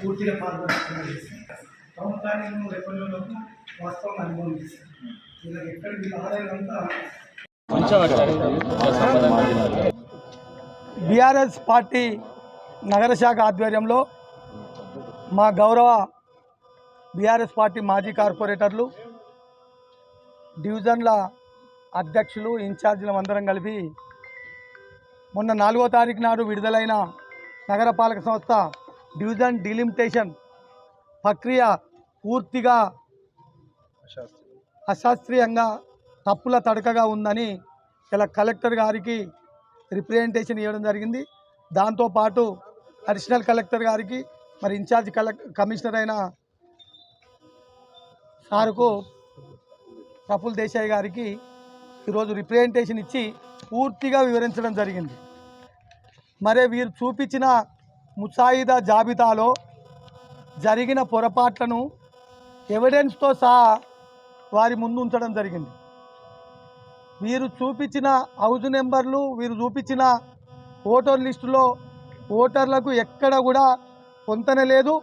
పూర్తిగా పాల్గొంటున్నారు వాస్తవం ఎక్కడ వీళ్ళ ఆదాయం అంతా బీఆర్ఎస్ పార్టీ నగర శాఖ ఆధ్వర్యంలో మా గౌరవ బీఆర్ఎస్ పార్టీ మాజీ కార్పొరేటర్లు డివిజన్ల అధ్యక్షులు ఇన్ఛార్జీలు అందరం కలిపి మొన్న నాలుగో తారీఖు నాడు విడుదలైన నగరపాలక సంస్థ డివిజన్ డిలిమిటేషన్ ప్రక్రియ పూర్తిగా అశాస్త్రీయంగా తప్పుల తడకగా ఉందని ఇలా కలెక్టర్ గారికి రిప్రజెంటేషన్ ఇవ్వడం జరిగింది. దాంతోపాటు అడిషనల్ కలెక్టర్ గారికి మరి ఇన్ఛార్జ్ కలెక్ కమిషనర్ అయిన సారుకు ప్రఫుల్ దేశాయ్ గారికి ఈరోజు రిప్రజెంటేషన్ ఇచ్చి పూర్తిగా వివరించడం జరిగింది. మరి వీరు చూపించిన ముసాయిదా జాబితాలో జరిగిన పొరపాట్లను ఎవిడెన్స్తో సహా వారి ముందు ఉంచడం జరిగింది. వీరు చూపించిన హౌజ్ నెంబర్లు వీరు చూపించిన ఓటర్ లిస్టులో ఓటర్లకు ఎక్కడ కూడా పొంతన లేదు.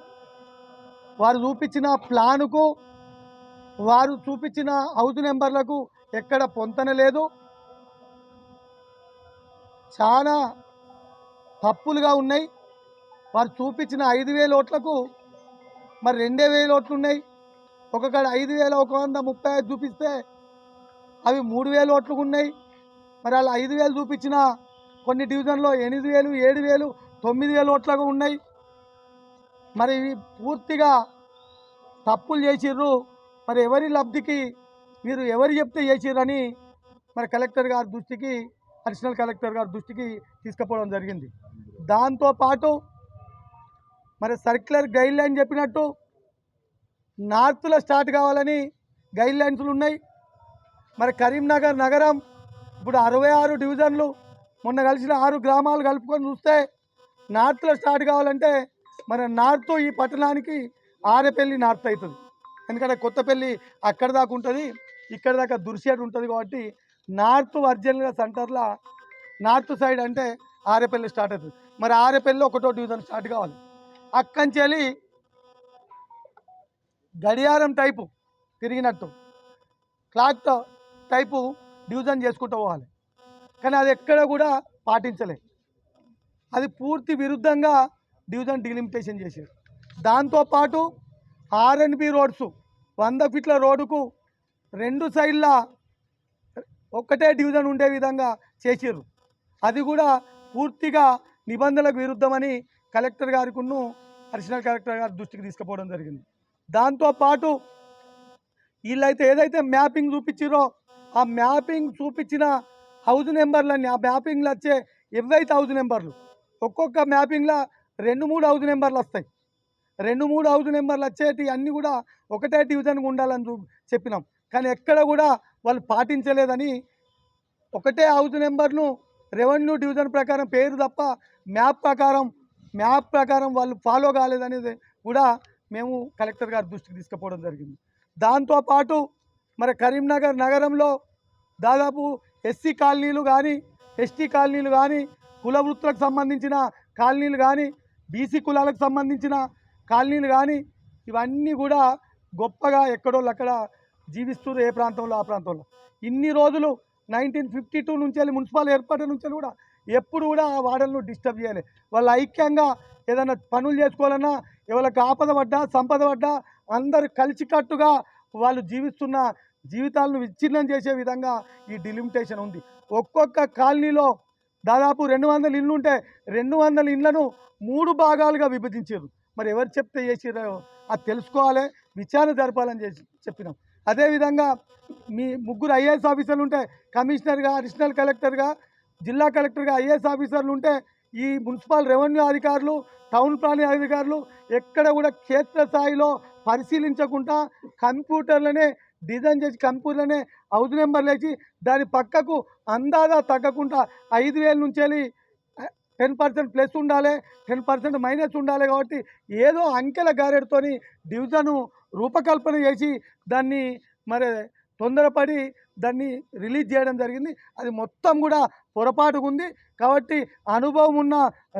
వారు చూపించిన ప్లానుకు వారు చూపించిన హౌజ్ నెంబర్లకు ఎక్కడ పొంతన లేదు. చాలా తప్పులుగా ఉన్నాయి. వారు చూపించిన ఐదు వేల ఓట్లకు మరి రెండే వేల ఓట్లు ఉన్నాయి. ఒక్కొక్కడ ఐదు వేల ఒక వంద ముప్పై ఐదు చూపిస్తే అవి మూడు వేల ఓట్లు ఉన్నాయి. మరి అలా ఐదు వేలు చూపించిన కొన్ని డివిజన్లో ఎనిమిది వేలు ఏడు వేలు తొమ్మిది వేల ఓట్లకు ఉన్నాయి. మరి ఇవి పూర్తిగా తప్పులు చేసిర్రు. మరి ఎవరి లబ్ధికి మీరు ఎవరు చెప్తే చేసిరని మరి కలెక్టర్ గారి దృష్టికి అడిషనల్ కలెక్టర్ గారి దృష్టికి తీసుకుపోవడం జరిగింది. దాంతోపాటు మరి సర్క్యులర్ గైడ్ లైన్ చెప్పినట్టు నార్త్లో స్టార్ట్ కావాలని గైడ్ లైన్స్లు ఉన్నాయి. మరి కరీంనగర్ నగరం ఇప్పుడు అరవై ఆరు డివిజన్లు మొన్న కలిసిన ఆరు గ్రామాలు కలుపుకొని చూస్తే నార్త్లో స్టార్ట్ కావాలంటే మరి నార్త్ ఈ పట్టణానికి ఆరేపల్లి నార్త్ అవుతుంది. ఎందుకంటే కొత్తపల్లి అక్కడ దాకా ఉంటుంది ఇక్కడ దాకా దుర్సేట్ ఉంటుంది కాబట్టి నార్త్ ఒరిజినల్గా సెంటర్లో నార్త్ సైడ్ అంటే ఆరేపల్లి స్టార్ట్ అవుతుంది. మరి ఆరేపల్లి ఒకటో డివిజన్ స్టార్ట్ కావాలి. అక్కంచెలి గడియారం టైపు తిరిగినట్టు క్లాక్ టైపు డివిజన్ చేసుకుంటూ పోవాలి. కానీ అది ఎక్కడ కూడా పాటించలే. అది పూర్తి విరుద్ధంగా డివిజన్ డిలిమిటేషన్ చేశారు దాంతోపాటు ఆర్ఎన్బి రోడ్స్ వంద ఫీట్ల రోడ్డుకు రెండు సైడ్ల ఒక్కటే డివిజన్ ఉండే విధంగా చేసారు అది కూడా పూర్తిగా నిబంధనలకు విరుద్ధమని కలెక్టర్ గారికును అడిషనల్ కలెక్టర్ గారి దృష్టికి తీసుకుపోవడం జరిగింది. దాంతో పాటు వీళ్ళైతే ఏదైతే మ్యాపింగ్ చూపించిరో ఆ మ్యాపింగ్ చూపించిన హౌజ్ నెంబర్లన్నీ ఆ మ్యాపింగ్లో వచ్చే ఎవైతే హౌజ్ నెంబర్లు ఒక్కొక్క మ్యాపింగ్లో రెండు మూడు హౌజ్ నెంబర్లు వస్తాయి. రెండు మూడు హౌజ్ నెంబర్లు వచ్చేటి అన్నీ కూడా ఒకటే డివిజన్గా ఉండాలని చూ చెప్పినాం. కానీ ఎక్కడ కూడా వాళ్ళు పాటించలేదని ఒకటే హౌజ్ నెంబర్ను రెవెన్యూ డివిజన్ ప్రకారం పేరు తప్ప మ్యాప్ ప్రకారం మ్యాప్ ప్రకారం వాళ్ళు ఫాలో కాలేదనేది కూడా మేము కలెక్టర్ గారి దృష్టికి తీసుకుపోవడం జరిగింది. దాంతోపాటు మరి కరీంనగర్ నగరంలో దాదాపు ఎస్సీ కాలనీలు కానీ ఎస్టీ కాలనీలు కానీ కుల వృత్తులకు సంబంధించిన కాలనీలు కానీ బీసీ కులాలకు సంబంధించిన కాలనీలు కానీ ఇవన్నీ కూడా గొప్పగా ఎక్కడోళ్ళు అక్కడ జీవిస్తున్నారు ఏ ప్రాంతంలో ఆ ప్రాంతంలో. ఇన్ని రోజులు నైన్టీన్ ఫిఫ్టీ టూ నుంచి వెళ్ళి మున్సిపల్ ఏర్పాటు నుంచి కూడా ఎప్పుడు కూడా ఆ వాడలను డిస్టర్బ్ చేయాలి. వాళ్ళు ఐక్యంగా ఏదైనా పనులు చేసుకోవాలన్నా ఎవరికి ఆపద పడ్డా సంపద పడ్డా అందరు కలిసికట్టుగా వాళ్ళు జీవిస్తున్న జీవితాలను విచ్ఛిన్నం చేసే విధంగా ఈ డిలిమిటేషన్ ఉంది. ఒక్కొక్క కాలనీలో దాదాపు రెండు వందల ఇళ్ళు ఉంటే రెండు వందల ఇళ్ళను మూడు భాగాలుగా విభజించారు. మరి ఎవరు చెప్తే చేసిరో అది తెలుసుకోవాలి విచారణ జరపాలని చేసి చెప్పినాం. అదేవిధంగా మీ ముగ్గురు ఐఏఎస్ ఆఫీసర్లు ఉంటే కమిషనర్గా అడిషనల్ కలెక్టర్గా జిల్లా కలెక్టర్గా ఐఏఎస్ ఆఫీసర్లు ఉంటే ఈ మున్సిపల్ రెవెన్యూ అధికారులు టౌన్ ప్లానింగ్ అధికారులు ఎక్కడ కూడా క్షేత్రస్థాయిలో పరిశీలించకుండా కంప్యూటర్లనే డిజైన్ చేసి కంప్యూటర్లనే హౌస్ నెంబర్లు వేసి దాని పక్కకు అందాదా తగ్గకుండా ఐదు వేల నుంచి వెళ్ళి టెన్ పర్సెంట్ ప్లస్ ఉండాలి టెన్ పర్సెంట్ మైనస్ ఉండాలి కాబట్టి ఏదో అంకెల గారెడ్తోని డివిజను రూపకల్పన చేసి దాన్ని మరి తొందరపడి దాన్ని రిలీజ్ చేయడం జరిగింది. అది మొత్తం కూడా పొరపాటుగా ఉంది. కాబట్టి అనుభవం ఉన్న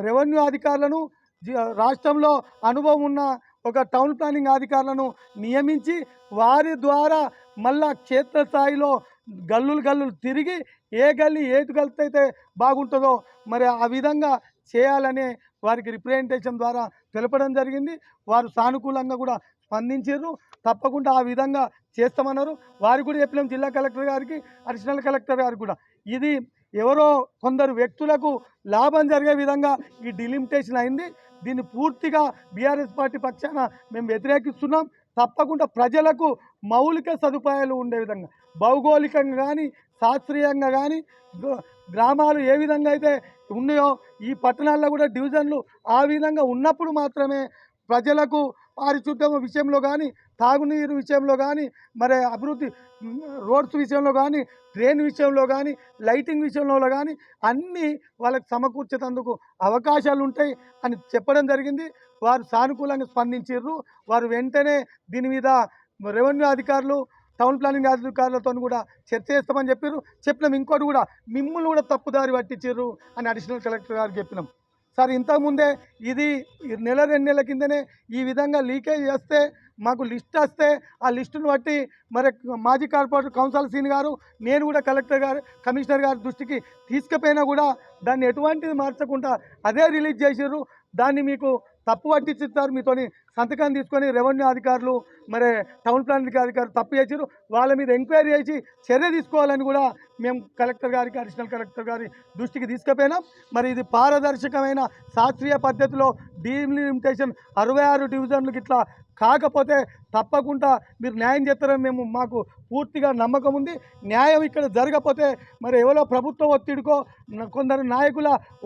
రెవెన్యూ అధికారులను రాష్ట్రంలో అనుభవం ఉన్న ఒక టౌన్ ప్లానింగ్ అధికారులను నియమించి వారి ద్వారా మళ్ళా క్షేత్రస్థాయిలో గల్లులు గల్లులు తిరిగి ఏ గల్లి ఏటు గల్తీ అయితే బాగుంటుందో మరి ఆ విధంగా చేయాలనే వారికి రిప్రజెంటేషన్ ద్వారా తెలపడం జరిగింది. వారు సానుకూలంగా కూడా స్పందించారు. తప్పకుండా ఆ విధంగా చేస్తామన్నారు. వారు కూడా చెప్పినాం జిల్లా కలెక్టర్ గారికి అడిషనల్ కలెక్టర్ గారికి కూడా. ఇది ఎవరో కొందరు వ్యక్తులకు లాభం జరిగే విధంగా ఈ డిలిమిటేషన్ అయింది. దీన్ని పూర్తిగా బీఆర్ఎస్ పార్టీ పక్షాన మేము వ్యతిరేకిస్తున్నాం. తప్పకుండా ప్రజలకు మౌలిక సదుపాయాలు ఉండే విధంగా భౌగోళికంగా కానీ శాస్త్రీయంగా కానీ గ్రామాలు ఏ విధంగా అయితే ఉన్నాయో ఈ పట్టణాల్లో కూడా డివిజన్లు ఆ విధంగా ఉన్నప్పుడు మాత్రమే ప్రజలకు పారిశుద్ధ్యం విషయంలో కానీ తాగునీరు విషయంలో కానీ మరి అభివృద్ధి రోడ్స్ విషయంలో కానీ ట్రైన్ విషయంలో కానీ లైటింగ్ విషయంలో కానీ అన్నీ వాళ్ళకి సమకూర్చేటందుకు అవకాశాలు ఉంటాయి అని చెప్పడం జరిగింది. వారు సానుకూలంగా స్పందించారు వారు వెంటనే దీని మీద రెవెన్యూ అధికారులు టౌన్ ప్లానింగ్ అధికారులతో కూడా చర్చ చేస్తామని చెప్పారు చెప్పినాం. ఇంకోటి కూడా మిమ్మల్ని కూడా తప్పుదారి పట్టించారు అని అడిషనల్ కలెక్టర్ గారు చెప్పినాం. సార్ ఇంతకుముందే ఇది నెల రెండు నెలల కిందనే ఈ విధంగా లీకేజ్ చేస్తే మాకు లిస్ట్ వస్తే ఆ లిస్టును బట్టి మరి మాజీ కార్పొరేటర్ కౌన్సిల్ సీన్ గారు నేను కూడా కలెక్టర్ గారు కమిషనర్ గారి దృష్టికి తీసుకుపోయినా కూడా దాన్ని ఎటువంటిది మార్చకుండా అదే రిలీజ్ చేసారు దాన్ని మీకు తప్పు పట్టించిస్తారు మీతోని సంతకం తీసుకొని రెవెన్యూ అధికారులు మరి టౌన్ ప్లానింగ్ అధికారులు తప్పు చేసారు వాళ్ళ మీద ఎంక్వైరీ చేసి చర్య తీసుకోవాలని కూడా మేము కలెక్టర్ గారికి అడిషనల్ కలెక్టర్ గారి దృష్టికి తీసుకుపోయినాం. మరి ఇది పారదర్శకమైన శాస్త్రీయ పద్ధతిలో డీలిమిటేషన్ అరవై ఆరు డివిజన్లకు ఇట్లా కాకపోతే తప్పకుండా మీరు న్యాయం చేస్తారని మేము మాకు పూర్తిగా నమ్మకం ఉంది. న్యాయం ఇక్కడ జరగకపోతే మరి ఎవరో ప్రభుత్వ ఒత్తిడికో కొందరు నాయకుల